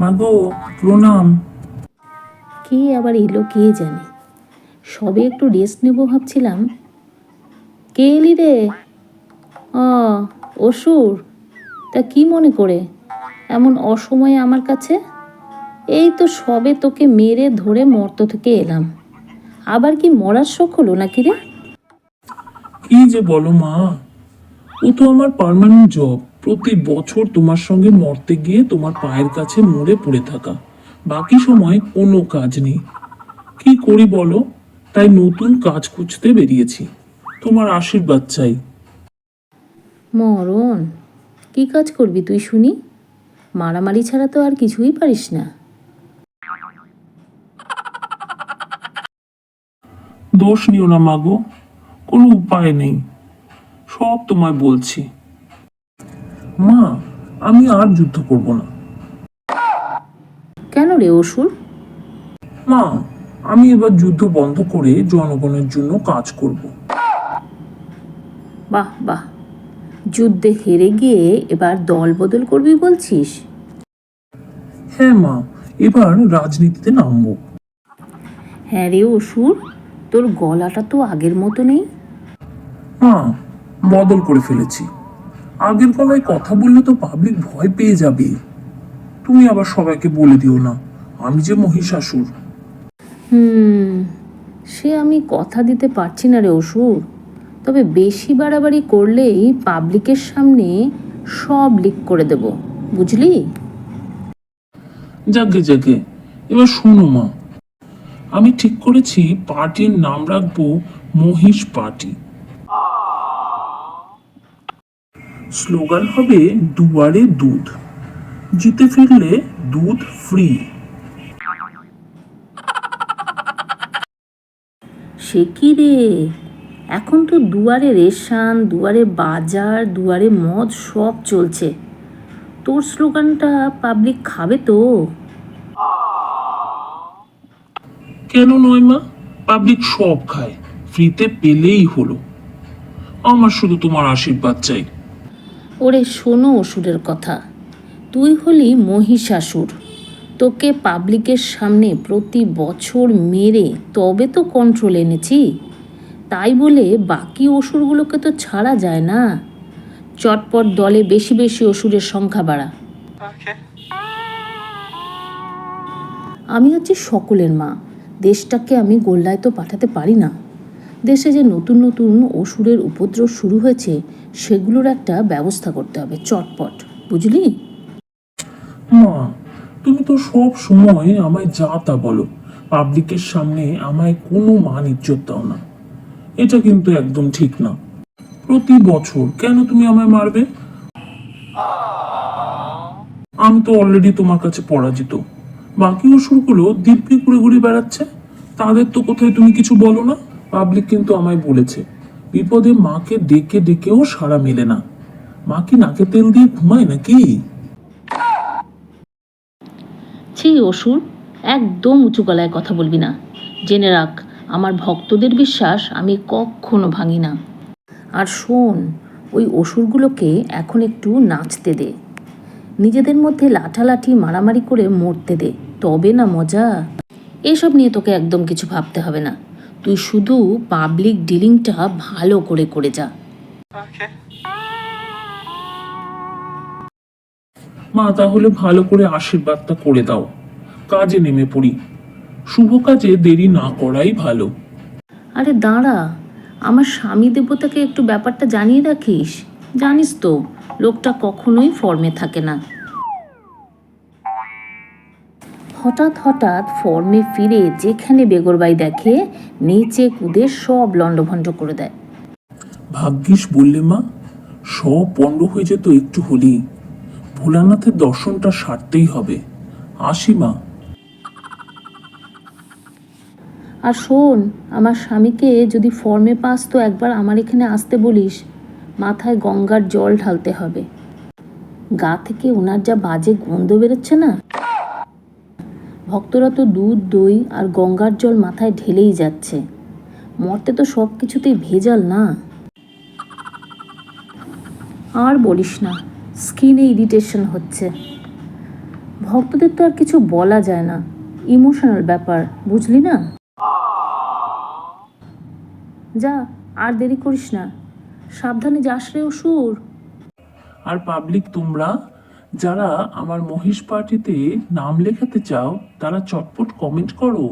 মাগো প্রণাম। কে আবার এলো কে জানে? সবে একটু রেস্ট নেব ভাবছিলাম। কে এলি রে? ও অসুর। তা কি মনে করে? এমন অসময়ে আমার কাছে? এই তো সবে তোকে মেরে ধরে মর্ত থেকে এলাম। আবার কি মরার শখ হলো নাকি রে? কি যে বলো মা ও তো আমার পার্মানেন্ট জব প্রতি বছর তোমার সঙ্গে মরতে গিয়ে তোমার পায়ের কাছে মরে পড়ে থাকা। বাকি সময় কোনো কাজ নেই। কি করি বলো? তাই নতুন কাজ খুঁজতে বেরিয়েছি। তোমার আশীর্বাদ চাই। মরণ? কি কাজ করবি তুই শুনি? মারামারি ছাড়া তো আর কিছুই পারিস না। দোষ নিও না মাগো কোনো উপায় নেই। সব তোমায় বলছি। মা আমি আর যুদ্ধ করব না। কেন রে অসুর? মা আমি এবার যুদ্ধ বন্ধ করে জনগণের জন্য কাজ করব। বাহ বাহ। যুদ্ধে হেরে গিয়ে এবার দল বদল করবি বলছিস? হ্যাঁ মা এবার রাজনীতিতে নামবো। হ্যাঁ রে অসুর তোর গলাটা তো আগের মতো নেই। মা বদল করে ফেলেছি। আগের গলায় কথা বললে তো পাবলিক ভয় পেয়ে যাবে। তুমি আবার সবাইকে বলে দিও না আমি যে মহিষাসুর। হুম সে আমি কথা দিতে পারছি না রে অসুর। তবে বেশি বাড়াবাড়ি করলেই পাবলিকের সামনে সব লিক করে দেব বুঝলি? যাকে যাকে এবার শোনো মা। আমি ঠিক করেছি পার্টির নাম রাখব মহিষ পার্টি স্লোগান হবে দুয়ারে দুধ। জিতে ফিরলে দুধ ফ্রি সে কি রে? এখন তো দুয়ারে রেশন দুয়ারে বাজার দুয়ারে মদ সব চলছে। তোর স্লোগানটা পাবলিক খাবে তো। কেন নয় মা? পাবলিক সব খায়। ফ্রিতে পেলেই হলো। আমার শুধু তোমার আশীর্বাদ চাই। ওরে শোনো অসুরের কথা। তুই হলি মহিষাসুর। তোকে পাবলিকের সামনে প্রতি বছর মেরে তবে তো কন্ট্রোল এনেছি। তাই বলে বাকি অসুরগুলোকে তো ছাড়া যায় না। চটপট দলে বেশি বেশি অসুরের সংখ্যা বাড়া। আমি হচ্ছি সকলের মা। দেশটাকে আমি গোল্লায় তো পাঠাতে পারি না। দেশে যে নতুন নতুন অসুরের উপদ্রব শুরু হয়েছে, সেগুলোর একটা ব্যবস্থা করতে হবে, চটপট। বুঝলি? মা, তুমি তো সব সময় আমায় যা তা বলো। পাবলিকের সামনে আমায় কোনো মান ইজ্জত দাও না। এটা কিন্তু একদম ঠিক না। প্রতি বছর কেন তুমি আমায় মারবে? আমি তো অলরেডি তোমার কাছে পরাজিত। বাকি অসুরগুলো দিব্যি ঘুরে ঘুরে বেড়াচ্ছে। তাদের তো কোথায় তুমি কিছু বলো না? পাবলিক কিন্তু আমায় বলেছে, বিপদে মাকে ডেকে ডেকেও সাড়া মেলে না। মা কি নাকে তেল দিয়ে ঘুমায় নাকি? ছি অসুর, একদম উঁচু গলায় কথা বলবি না। জেনে রাখ, আমার ভক্তদের বিশ্বাস আমি কখনো ভাঙি না। আর শোন, ওই অসুরগুলোকে এখন একটু নাচতে দে। নিজেদের মধ্যে লাঠালাঠি মারামারি করে মরতে দে, তবে না মজা। এসব নিয়ে তোকে একদম কিছু ভাবতে হবে না। তুই শুধু পাবলিক ডিলিংটা ভালো করে করে যা। মা তাহলে ভালো করে আশীর্বাদটা করে দাও। কাজে নেমে পড়ি। শুভ কাজে দেরি না করাই ভালো। আরে দাঁড়া আমার স্বামী দেবতাকে একটু ব্যাপারটা জানিয়ে রাখিস? জানিস তো লোকটা কখনোই ফর্মে থাকে না। হঠাৎ হঠাৎ ফর্মে ফিরে যেখানে বেগরবাই দেখে নিচে কুদে সব লণ্ডভণ্ড করে দেয়। ভাগ্যিস বললে মা সব পণ্ড হয়ে যেত একটু হলেই। ভোলানাথের দর্শনটা সারতেই হবে। আসি মা। আর শোন আমার স্বামীকে যদি ফর্মে পাস তো একবার আমার এখানে আসতে বলিস মাথায় গঙ্গার জল ঢালতে হবে। গা থেকে ওনার যা বাজে গন্ধ বেরোচ্ছে না? ভক্তরা তো দুধ, দই আর গঙ্গার জল মাথায় ঢেলেই যাচ্ছে। মর্তে তো সব কিছুতেই ভেজাল না। আর বলিস না স্কিনে ইরিটেশন হচ্ছে। ভক্তদের তো আর কিছু বলা যায় না। ইমোশনাল ব্যাপার, বুঝলি না? যা, আর দেরি করিস না। সাবধানে যাস রে, অসুর। আর পাবলিক তোমরা যারা আমার মহিষ পার্টিতে নাম লেখাতে চাও তারা চটপট কমেন্ট করো।